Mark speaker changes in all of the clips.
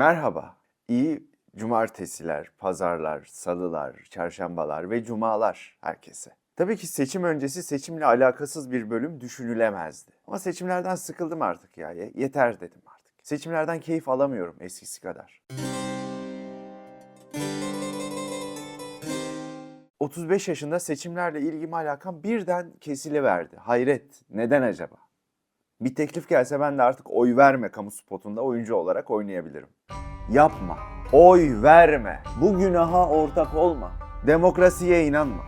Speaker 1: Merhaba. İyi cumartesiler, pazarlar, salılar, çarşambalar ve cumalar herkese. Tabii ki seçim öncesi seçimle alakasız bir bölüm düşünülemezdi. Ama seçimlerden sıkıldım artık ya. Ye- Yeter dedim artık. Seçimlerden keyif alamıyorum eskisi kadar. 35 yaşında seçimlerle ilgim alakam birden kesiliverdi. Hayret. Neden acaba? Bir teklif gelse ben de artık oy verme kamu spotunda oyuncu olarak oynayabilirim. Yapma. Oy verme. Bu günaha ortak olma. Demokrasiye inanma.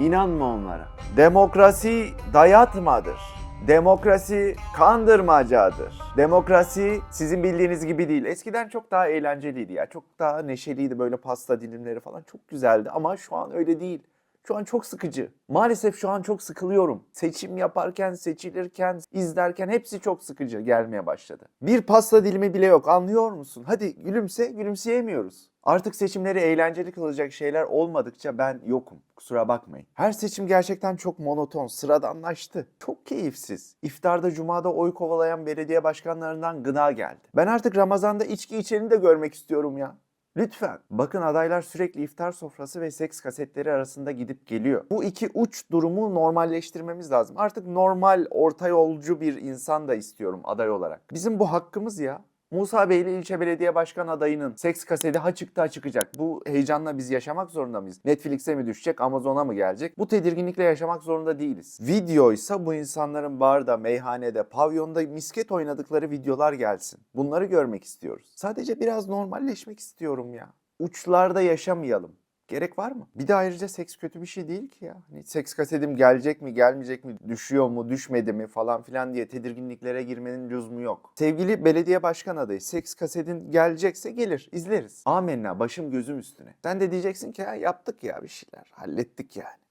Speaker 1: İnanma onlara. Demokrasi dayatmadır. Demokrasi kandırmacadır. Demokrasi sizin bildiğiniz gibi değil. Eskiden çok daha eğlenceliydi ya. Çok daha neşeliydi böyle pasta dilimleri falan çok güzeldi ama şu an öyle değil. Şu an çok sıkıcı. Maalesef şu an çok sıkılıyorum. Seçim yaparken, seçilirken, izlerken hepsi çok sıkıcı gelmeye başladı. Bir pasta dilimi bile yok anlıyor musun? Hadi gülümse, gülümseyemiyoruz. Artık seçimleri eğlenceli kılacak şeyler olmadıkça ben yokum. Kusura bakmayın. Her seçim gerçekten çok monoton, sıradanlaştı. Çok keyifsiz. İftarda, cumada oy kovalayan belediye başkanlarından gına geldi. Ben artık Ramazan'da içki içeni de görmek istiyorum ya. Lütfen. Bakın adaylar sürekli iftar sofrası ve seks kasetleri arasında gidip geliyor. Bu iki uç durumu normalleştirmemiz lazım. Artık normal, orta yolcu bir insan da istiyorum aday olarak. Bizim bu hakkımız ya. Musa Beyli ilçe belediye başkan adayının seks kaseti ha çıktı ha çıkacak. Bu heyecanla biz yaşamak zorunda mıyız? Netflix'e mi düşecek, Amazon'a mı gelecek? Bu tedirginlikle yaşamak zorunda değiliz. Videoysa bu insanların barda, meyhanede, pavyonda misket oynadıkları videolar gelsin. Bunları görmek istiyoruz. Sadece biraz normalleşmek istiyorum ya. Uçlarda yaşamayalım. Gerek var mı? Bir de ayrıca seks kötü bir şey değil ki ya. Hani seks kasetim gelecek mi, gelmeyecek mi, düşüyor mu, düşmedi mi falan filan diye tedirginliklere girmenin lüzumu yok. Sevgili belediye başkan adayı, seks kasetin gelecekse gelir, izleriz. Amenna, başım gözüm üstüne. Sen de diyeceksin ki ha, yaptık ya bir şeyler, hallettik yani.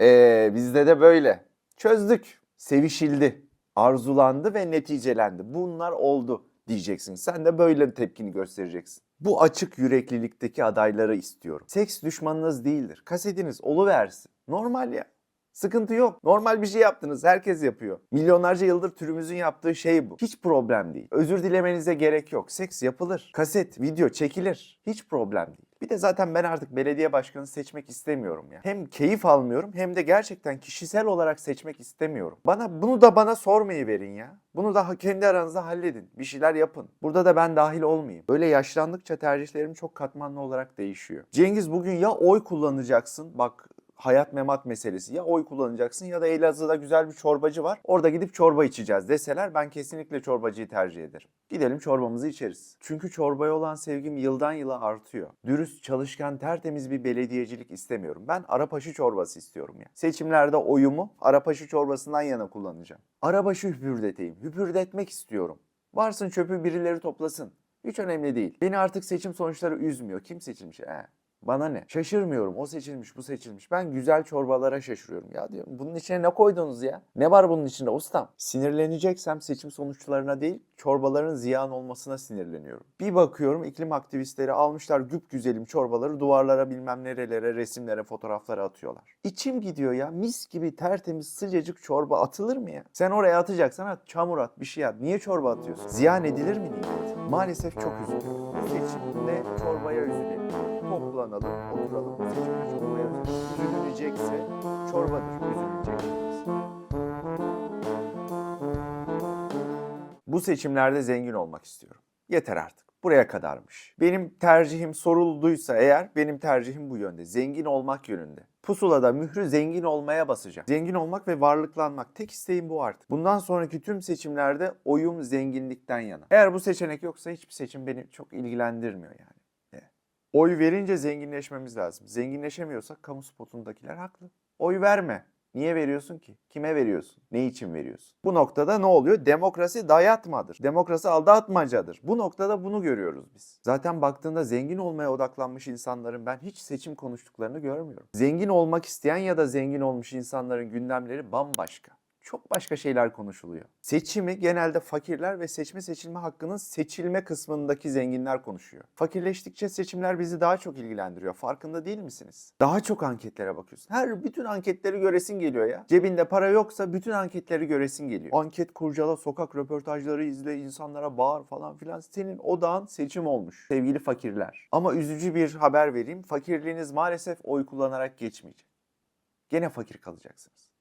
Speaker 1: Eee bizde de böyle. Çözdük, sevişildi, arzulandı ve neticelendi. Bunlar oldu diyeceksin. Sen de böyle tepkini göstereceksin. Bu açık yüreklilikteki adayları istiyorum. Seks düşmanınız değildir. Kasetiniz oluversin. Normal ya. Sıkıntı yok. Normal bir şey yaptınız. Herkes yapıyor. Milyonlarca yıldır türümüzün yaptığı şey bu. Hiç problem değil. Özür dilemenize gerek yok. Seks yapılır. Kaset, video çekilir. Hiç problem değil. Bir de zaten ben artık belediye başkanı seçmek istemiyorum ya. Hem keyif almıyorum hem de gerçekten kişisel olarak seçmek istemiyorum. Bana bunu da bana sormayı verin ya. Bunu da kendi aranızda halledin. Bir şeyler yapın. Burada da ben dahil olmayayım. Böyle yaşlandıkça tercihlerim çok katmanlı olarak değişiyor. Cengiz bugün ya oy kullanacaksın. Bak hayat memat meselesi. Ya oy kullanacaksın ya da Elazığ'da güzel bir çorbacı var. Orada gidip çorba içeceğiz deseler ben kesinlikle çorbacıyı tercih ederim. Gidelim çorbamızı içeriz. Çünkü çorbaya olan sevgim yıldan yıla artıyor. Dürüst, çalışkan, tertemiz bir belediyecilik istemiyorum. Ben Arapaşı çorbası istiyorum ya. Seçimlerde oyumu Arapaşı çorbasından yana kullanacağım. Arabaşı hüpürdeteyim. Hüpürdetmek istiyorum. Varsın çöpü birileri toplasın. Hiç önemli değil. Beni artık seçim sonuçları üzmüyor. Kim seçilmiş? He. Bana ne? Şaşırmıyorum. O seçilmiş, bu seçilmiş. Ben güzel çorbalara şaşırıyorum. Ya diyorum bunun içine ne koydunuz ya? Ne var bunun içinde ustam? Sinirleneceksem seçim sonuçlarına değil, çorbaların ziyan olmasına sinirleniyorum. Bir bakıyorum iklim aktivistleri almışlar güp güzelim çorbaları duvarlara bilmem nerelere, resimlere, fotoğraflara atıyorlar. İçim gidiyor ya. Mis gibi tertemiz sıcacık çorba atılır mı ya? Sen oraya atacaksan at, çamur at, bir şey at. Niye çorba atıyorsun? Ziyan edilir mi nimeti? Maalesef çok üzülüyorum. Seçimde çorbaya üzülelim toplanalım, oturalım. Bu seçimde çorbaya üzülecekse çorbadır, üzüleceksiniz. Bu seçimlerde zengin olmak istiyorum. Yeter artık. Buraya kadarmış. Benim tercihim sorulduysa eğer benim tercihim bu yönde. Zengin olmak yönünde. Pusulada mührü zengin olmaya basacağım. Zengin olmak ve varlıklanmak. Tek isteğim bu artık. Bundan sonraki tüm seçimlerde oyum zenginlikten yana. Eğer bu seçenek yoksa hiçbir seçim beni çok ilgilendirmiyor yani. Oy verince zenginleşmemiz lazım. Zenginleşemiyorsak kamu spotundakiler haklı. Oy verme. Niye veriyorsun ki? Kime veriyorsun? Ne için veriyorsun? Bu noktada ne oluyor? Demokrasi dayatmadır. Demokrasi aldatmacadır. Bu noktada bunu görüyoruz biz. Zaten baktığında zengin olmaya odaklanmış insanların ben hiç seçim konuştuklarını görmüyorum. Zengin olmak isteyen ya da zengin olmuş insanların gündemleri bambaşka. Çok başka şeyler konuşuluyor. Seçimi genelde fakirler ve seçme seçilme hakkının seçilme kısmındaki zenginler konuşuyor. Fakirleştikçe seçimler bizi daha çok ilgilendiriyor. Farkında değil misiniz? Daha çok anketlere bakıyorsun. Her bütün anketleri göresin geliyor ya. Cebinde para yoksa bütün anketleri göresin geliyor. Anket kurcala, sokak röportajları izle, insanlara bağır falan filan. Senin odağın seçim olmuş sevgili fakirler. Ama üzücü bir haber vereyim. Fakirliğiniz maalesef oy kullanarak geçmeyecek. Gene fakir kalacaksınız.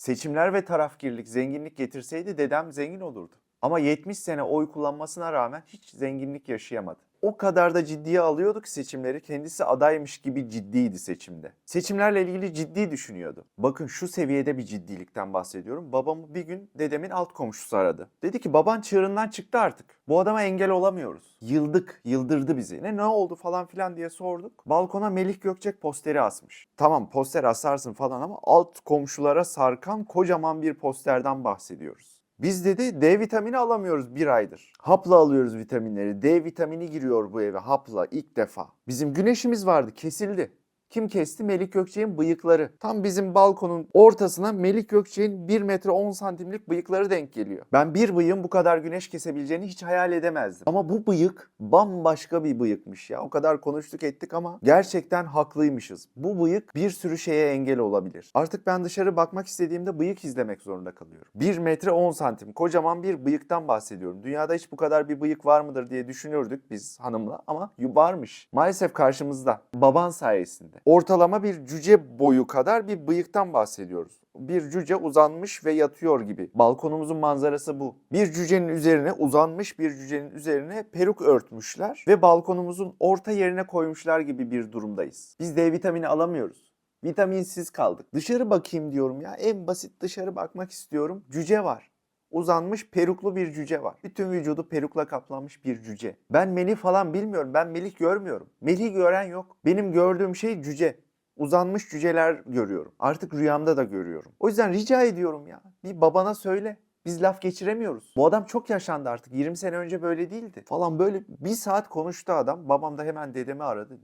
Speaker 1: Seçimler ve tarafgirlik zenginlik getirseydi dedem zengin olurdu. Ama 70 sene oy kullanmasına rağmen hiç zenginlik yaşayamadı. O kadar da ciddiye alıyorduk seçimleri. Kendisi adaymış gibi ciddiydi seçimde. Seçimlerle ilgili ciddi düşünüyordu. Bakın şu seviyede bir ciddilikten bahsediyorum. Babamı bir gün dedemin alt komşusu aradı. Dedi ki baban çığırından çıktı artık. Bu adama engel olamıyoruz. Yıldık, yıldırdı bizi. Ne ne oldu falan filan diye sorduk. Balkona Melih Gökçek posteri asmış. Tamam poster asarsın falan ama alt komşulara sarkan kocaman bir posterden bahsediyoruz. Biz dedi D vitamini alamıyoruz bir aydır. Hapla alıyoruz vitaminleri. D vitamini giriyor bu eve hapla ilk defa. Bizim güneşimiz vardı kesildi. Kim kesti? Melik Gökçek'in bıyıkları. Tam bizim balkonun ortasına Melik Gökçek'in 1 metre 10 santimlik bıyıkları denk geliyor. Ben bir bıyığın bu kadar güneş kesebileceğini hiç hayal edemezdim. Ama bu bıyık bambaşka bir bıyıkmış ya. O kadar konuştuk ettik ama gerçekten haklıymışız. Bu bıyık bir sürü şeye engel olabilir. Artık ben dışarı bakmak istediğimde bıyık izlemek zorunda kalıyorum. 1 metre 10 santim kocaman bir bıyıktan bahsediyorum. Dünyada hiç bu kadar bir bıyık var mıdır diye düşünürdük biz hanımla ama varmış. Maalesef karşımızda. Baban sayesinde. Ortalama bir cüce boyu kadar bir bıyıktan bahsediyoruz. Bir cüce uzanmış ve yatıyor gibi. Balkonumuzun manzarası bu. Bir cücenin üzerine uzanmış bir cücenin üzerine peruk örtmüşler ve balkonumuzun orta yerine koymuşlar gibi bir durumdayız. Biz D vitamini alamıyoruz. Vitaminsiz kaldık. Dışarı bakayım diyorum ya. En basit dışarı bakmak istiyorum. Cüce var uzanmış peruklu bir cüce var. Bütün vücudu perukla kaplanmış bir cüce. Ben Melih falan bilmiyorum. Ben Melih görmüyorum. Melih gören yok. Benim gördüğüm şey cüce. Uzanmış cüceler görüyorum. Artık rüyamda da görüyorum. O yüzden rica ediyorum ya. Bir babana söyle. Biz laf geçiremiyoruz. Bu adam çok yaşlandı artık. 20 sene önce böyle değildi. Falan böyle bir saat konuştu adam. Babam da hemen dedemi aradı.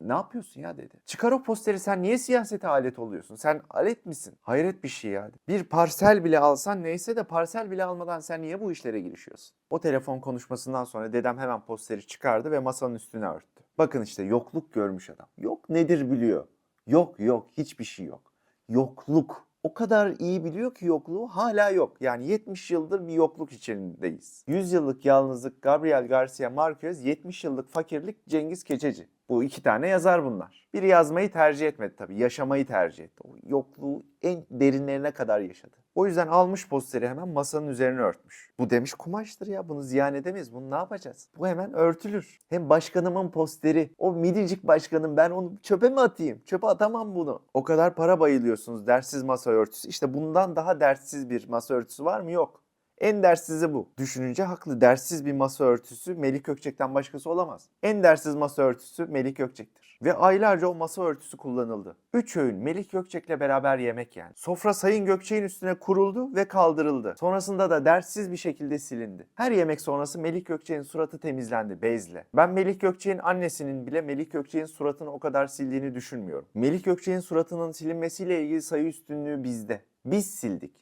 Speaker 1: Ne yapıyorsun ya dedi. Çıkar o posteri sen niye siyasete alet oluyorsun? Sen alet misin? Hayret bir şey ya. Bir parsel bile alsan neyse de parsel bile almadan sen niye bu işlere girişiyorsun? O telefon konuşmasından sonra dedem hemen posteri çıkardı ve masanın üstüne örttü. Bakın işte yokluk görmüş adam. Yok nedir biliyor. Yok yok hiçbir şey yok. Yokluk. O kadar iyi biliyor ki yokluğu hala yok. Yani 70 yıldır bir yokluk içerindeyiz. 100 yıllık yalnızlık Gabriel Garcia Marquez, 70 yıllık fakirlik Cengiz Keçeci. Bu iki tane yazar bunlar. Biri yazmayı tercih etmedi tabii. Yaşamayı tercih etti. O yokluğu en derinlerine kadar yaşadı. O yüzden almış posteri hemen masanın üzerine örtmüş. Bu demiş kumaştır ya bunu ziyan edemeyiz. Bunu ne yapacağız? Bu hemen örtülür. Hem başkanımın posteri. O minicik başkanım ben onu çöpe mi atayım? Çöpe atamam bunu. O kadar para bayılıyorsunuz dersiz masa örtüsü. İşte bundan daha dertsiz bir masa örtüsü var mı? Yok. En derssizi bu. Düşününce haklı. Derssiz bir masa örtüsü Melik Gökçek'ten başkası olamaz. En dersiz masa örtüsü Melik Gökçek'tir. Ve aylarca o masa örtüsü kullanıldı. Üç öğün Melik Gökçek'le beraber yemek yani. Sofra Sayın Gökçek'in üstüne kuruldu ve kaldırıldı. Sonrasında da derssiz bir şekilde silindi. Her yemek sonrası Melik Gökçek'in suratı temizlendi bezle. Ben Melik Gökçek'in annesinin bile Melik Gökçek'in suratını o kadar sildiğini düşünmüyorum. Melik Gökçek'in suratının silinmesiyle ilgili sayı üstünlüğü bizde. Biz sildik.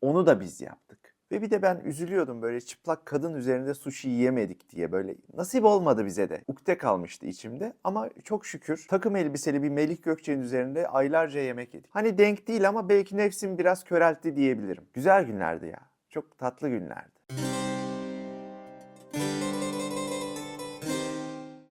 Speaker 1: Onu da biz yaptık. Ve bir de ben üzülüyordum böyle çıplak kadın üzerinde sushi yiyemedik diye böyle nasip olmadı bize de. Ukde kalmıştı içimde ama çok şükür takım elbiseli bir Melik Gökçek'in üzerinde aylarca yemek yedik. Hani denk değil ama belki nefsim biraz köreltti diyebilirim. Güzel günlerdi ya. Çok tatlı günlerdi.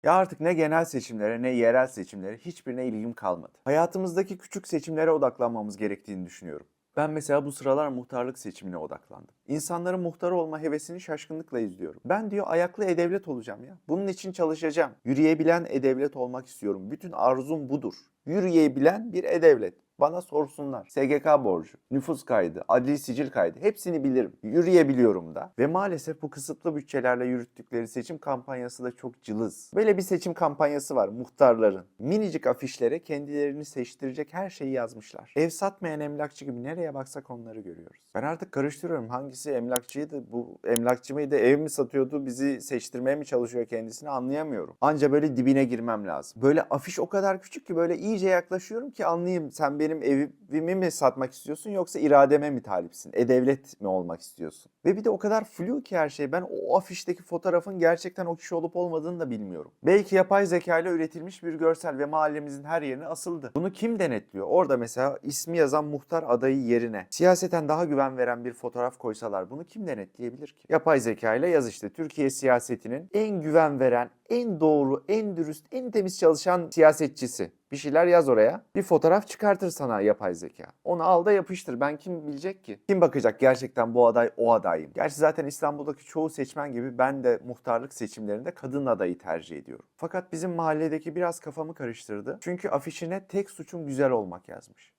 Speaker 1: Ya artık ne genel seçimlere ne yerel seçimlere hiçbirine ilgim kalmadı. Hayatımızdaki küçük seçimlere odaklanmamız gerektiğini düşünüyorum. Ben mesela bu sıralar muhtarlık seçimine odaklandım. İnsanların muhtar olma hevesini şaşkınlıkla izliyorum. Ben diyor ayaklı e-devlet olacağım ya. Bunun için çalışacağım. Yürüyebilen e-devlet olmak istiyorum. Bütün arzum budur. Yürüyebilen bir e-devlet. Bana sorsunlar. SGK borcu, nüfus kaydı, adli sicil kaydı hepsini bilirim. Yürüyebiliyorum da. Ve maalesef bu kısıtlı bütçelerle yürüttükleri seçim kampanyası da çok cılız. Böyle bir seçim kampanyası var muhtarların. Minicik afişlere kendilerini seçtirecek her şeyi yazmışlar. Ev satmayan emlakçı gibi nereye baksak onları görüyoruz. Ben artık karıştırıyorum. Hangisi emlakçıydı, bu emlakçı mıydı, ev mi satıyordu, bizi seçtirmeye mi çalışıyor kendisini anlayamıyorum. Anca böyle dibine girmem lazım. Böyle afiş o kadar küçük ki böyle iyice yaklaşıyorum ki anlayayım sen benim evimi mi satmak istiyorsun yoksa irademe mi talipsin? E-Devlet mi olmak istiyorsun? Ve bir de o kadar flu ki her şey. Ben o afişteki fotoğrafın gerçekten o kişi olup olmadığını da bilmiyorum. Belki yapay zeka ile üretilmiş bir görsel ve mahallemizin her yerine asıldı. Bunu kim denetliyor? Orada mesela ismi yazan muhtar adayı yerine siyaseten daha güven veren bir fotoğraf koysalar bunu kim denetleyebilir ki? Yapay zeka ile yaz işte Türkiye siyasetinin en güven veren, en doğru, en dürüst, en temiz çalışan siyasetçisi. Bir şeyler yaz oraya. Bir fotoğraf çıkartır sana yapay zeka. Onu al da yapıştır. Ben kim bilecek ki? Kim bakacak gerçekten bu aday o adayım? Gerçi zaten İstanbul'daki çoğu seçmen gibi ben de muhtarlık seçimlerinde kadın adayı tercih ediyorum. Fakat bizim mahalledeki biraz kafamı karıştırdı. Çünkü afişine tek suçun güzel olmak yazmış.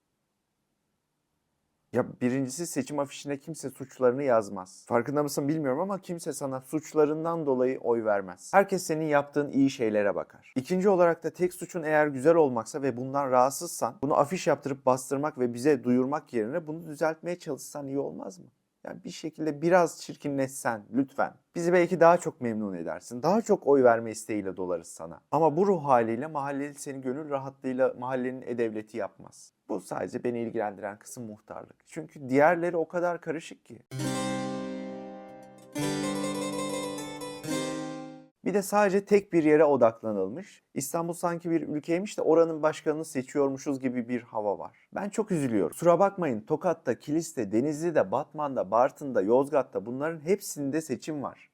Speaker 1: Ya birincisi seçim afişine kimse suçlarını yazmaz. Farkında mısın bilmiyorum ama kimse sana suçlarından dolayı oy vermez. Herkes senin yaptığın iyi şeylere bakar. İkinci olarak da tek suçun eğer güzel olmaksa ve bundan rahatsızsan bunu afiş yaptırıp bastırmak ve bize duyurmak yerine bunu düzeltmeye çalışsan iyi olmaz mı? Yani bir şekilde biraz çirkinleşsen lütfen. Bizi belki daha çok memnun edersin. Daha çok oy verme isteğiyle dolarız sana. Ama bu ruh haliyle mahalleli seni gönül rahatlığıyla mahallenin e-devleti yapmaz. Bu sadece beni ilgilendiren kısım muhtarlık. Çünkü diğerleri o kadar karışık ki. Bir de sadece tek bir yere odaklanılmış. İstanbul sanki bir ülkeymiş de oranın başkanını seçiyormuşuz gibi bir hava var. Ben çok üzülüyorum. Kusura bakmayın Tokat'ta, Kilis'te, Denizli'de, Batman'da, Bartın'da, Yozgat'ta bunların hepsinde seçim var.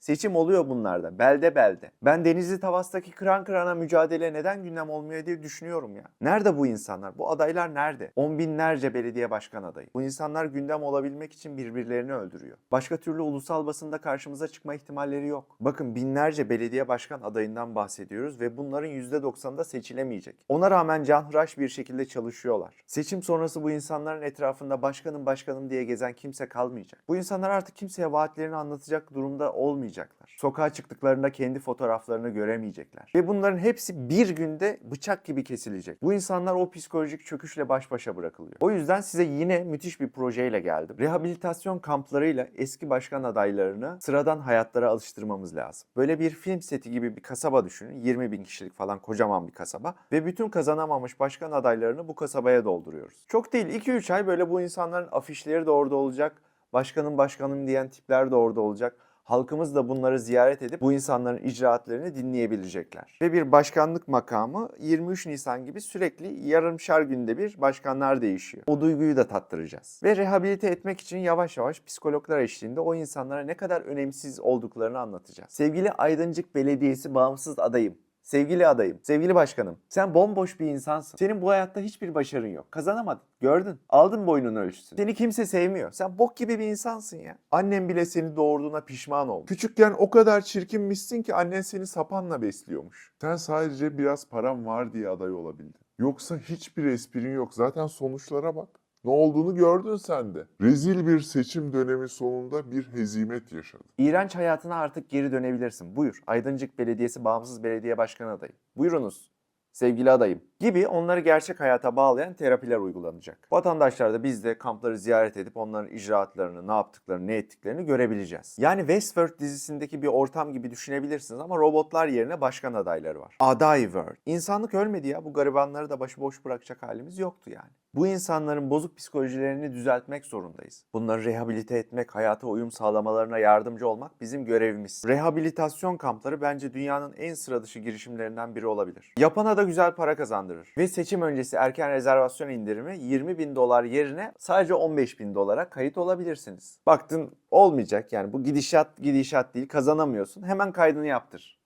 Speaker 1: Seçim oluyor bunlarda. Belde belde. Ben Denizli Tavas'taki kıran kırana mücadele neden gündem olmuyor diye düşünüyorum ya. Nerede bu insanlar? Bu adaylar nerede? On binlerce belediye başkan adayı. Bu insanlar gündem olabilmek için birbirlerini öldürüyor. Başka türlü ulusal basında karşımıza çıkma ihtimalleri yok. Bakın binlerce belediye başkan adayından bahsediyoruz ve bunların %90'da seçilemeyecek. Ona rağmen canhıraş bir şekilde çalışıyorlar. Seçim sonrası bu insanların etrafında başkanım başkanım diye gezen kimse kalmayacak. Bu insanlar artık kimseye vaatlerini anlatacak durumda olmayacaklar. Sokağa çıktıklarında kendi fotoğraflarını göremeyecekler. Ve bunların hepsi bir günde bıçak gibi kesilecek. Bu insanlar o psikolojik çöküşle baş başa bırakılıyor. O yüzden size yine müthiş bir projeyle geldim. Rehabilitasyon kamplarıyla eski başkan adaylarını sıradan hayatlara alıştırmamız lazım. Böyle bir film seti gibi bir kasaba düşünün. 20 bin kişilik falan kocaman bir kasaba. Ve bütün kazanamamış başkan adaylarını bu kasabaya dolduruyoruz. Çok değil 2-3 ay böyle bu insanların afişleri de orada olacak. Başkanım başkanım diyen tipler de orada olacak. Halkımız da bunları ziyaret edip bu insanların icraatlarını dinleyebilecekler. Ve bir başkanlık makamı 23 Nisan gibi sürekli yarımşar günde bir başkanlar değişiyor. O duyguyu da tattıracağız. Ve rehabilite etmek için yavaş yavaş psikologlar eşliğinde o insanlara ne kadar önemsiz olduklarını anlatacağız. Sevgili Aydıncık Belediyesi bağımsız adayım. Sevgili adayım, sevgili başkanım, sen bomboş bir insansın. Senin bu hayatta hiçbir başarın yok. Kazanamadın, gördün. Aldın boynun ölçüsünü. Seni kimse sevmiyor. Sen bok gibi bir insansın ya. Annem bile seni doğurduğuna pişman oldu.
Speaker 2: Küçükken o kadar çirkinmişsin ki annen seni sapanla besliyormuş. Sen sadece biraz param var diye aday olabildin. Yoksa hiçbir esprin yok. Zaten sonuçlara bak. Ne olduğunu gördün sen de. Rezil bir seçim dönemi sonunda bir hezimet yaşadın.
Speaker 1: İğrenç hayatına artık geri dönebilirsin. Buyur. Aydıncık Belediyesi Bağımsız Belediye Başkanı adayı. Buyurunuz. Sevgili adayım gibi onları gerçek hayata bağlayan terapiler uygulanacak. Vatandaşlar da biz de kampları ziyaret edip onların icraatlarını, ne yaptıklarını, ne ettiklerini görebileceğiz. Yani Westworld dizisindeki bir ortam gibi düşünebilirsiniz ama robotlar yerine başkan adayları var. Aday World. İnsanlık ölmedi ya. Bu garibanları da başıboş bırakacak halimiz yoktu yani. Bu insanların bozuk psikolojilerini düzeltmek zorundayız. Bunları rehabilite etmek, hayata uyum sağlamalarına yardımcı olmak bizim görevimiz. Rehabilitasyon kampları bence dünyanın en sıra dışı girişimlerinden biri olabilir. Yapana da güzel para kazandırır. Ve seçim öncesi erken rezervasyon indirimi 20 bin dolar yerine sadece 15 bin dolara kayıt olabilirsiniz. Baktın olmayacak yani bu gidişat gidişat değil kazanamıyorsun hemen kaydını yaptır.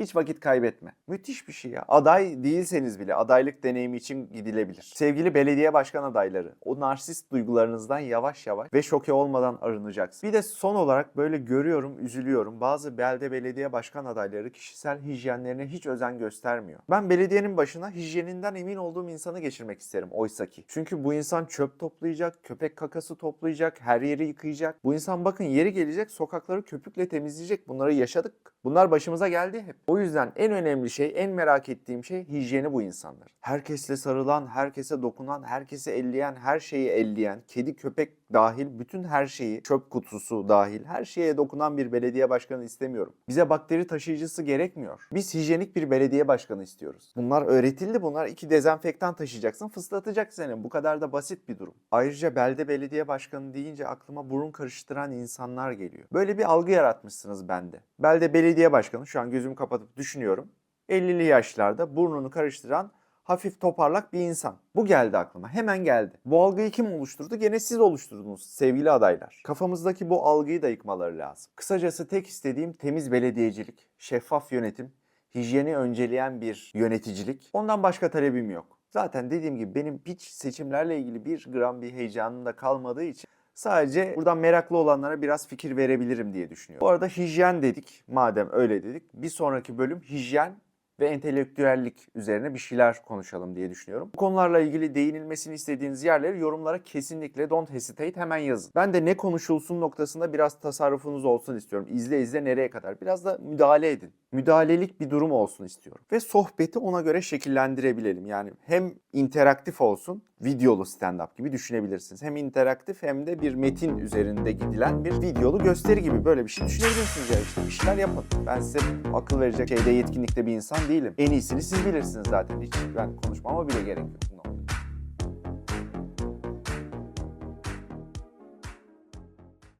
Speaker 1: Hiç vakit kaybetme. Müthiş bir şey ya. Aday değilseniz bile adaylık deneyimi için gidilebilir. Sevgili belediye başkan adayları, o narsist duygularınızdan yavaş yavaş ve şoke olmadan arınacaksınız. Bir de son olarak böyle görüyorum, üzülüyorum. Bazı belde belediye başkan adayları kişisel hijyenlerine hiç özen göstermiyor. Ben belediyenin başına hijyeninden emin olduğum insanı geçirmek isterim oysa ki. Çünkü bu insan çöp toplayacak, köpek kakası toplayacak, her yeri yıkayacak. Bu insan bakın yeri gelecek sokakları köpükle temizleyecek. Bunları yaşadık. Bunlar başımıza geldi hep. O yüzden en önemli şey, en merak ettiğim şey hijyeni bu insanlar. Herkesle sarılan, herkese dokunan, herkesi elleyen, her şeyi elleyen, kedi köpek dahil bütün her şeyi, çöp kutusu dahil her şeye dokunan bir belediye başkanı istemiyorum. Bize bakteri taşıyıcısı gerekmiyor. Biz hijyenik bir belediye başkanı istiyoruz. Bunlar öğretildi. Bunlar iki dezenfektan taşıyacaksın, fıslatacak seni. Bu kadar da basit bir durum. Ayrıca belde belediye başkanı deyince aklıma burun karıştıran insanlar geliyor. Böyle bir algı yaratmışsınız bende. Belde belediye başkanı şu an gözümü kapatıp düşünüyorum. 50'li yaşlarda burnunu karıştıran hafif toparlak bir insan. Bu geldi aklıma. Hemen geldi. Bu algıyı kim oluşturdu? Gene siz oluşturdunuz sevgili adaylar. Kafamızdaki bu algıyı da yıkmaları lazım. Kısacası tek istediğim temiz belediyecilik, şeffaf yönetim, hijyeni önceleyen bir yöneticilik. Ondan başka talebim yok. Zaten dediğim gibi benim hiç seçimlerle ilgili bir gram bir heyecanım da kalmadığı için Sadece buradan meraklı olanlara biraz fikir verebilirim diye düşünüyorum. Bu arada hijyen dedik. Madem öyle dedik. Bir sonraki bölüm hijyen ve entelektüellik üzerine bir şeyler konuşalım diye düşünüyorum. Bu konularla ilgili değinilmesini istediğiniz yerleri yorumlara kesinlikle don't hesitate hemen yazın. Ben de ne konuşulsun noktasında biraz tasarrufunuz olsun istiyorum. İzle izle nereye kadar? Biraz da müdahale edin. Müdahalelik bir durum olsun istiyorum. Ve sohbeti ona göre şekillendirebilelim. Yani hem interaktif olsun, videolu stand-up gibi düşünebilirsiniz. Hem interaktif hem de bir metin üzerinde gidilen bir videolu gösteri gibi böyle bir şey düşünebilirsiniz ya işte bir şeyler yapın. Ben size akıl verecek şeyde yetkinlikte bir insan değilim. En iyisini siz bilirsiniz zaten. Hiç ben konuşmama bile gerek yok.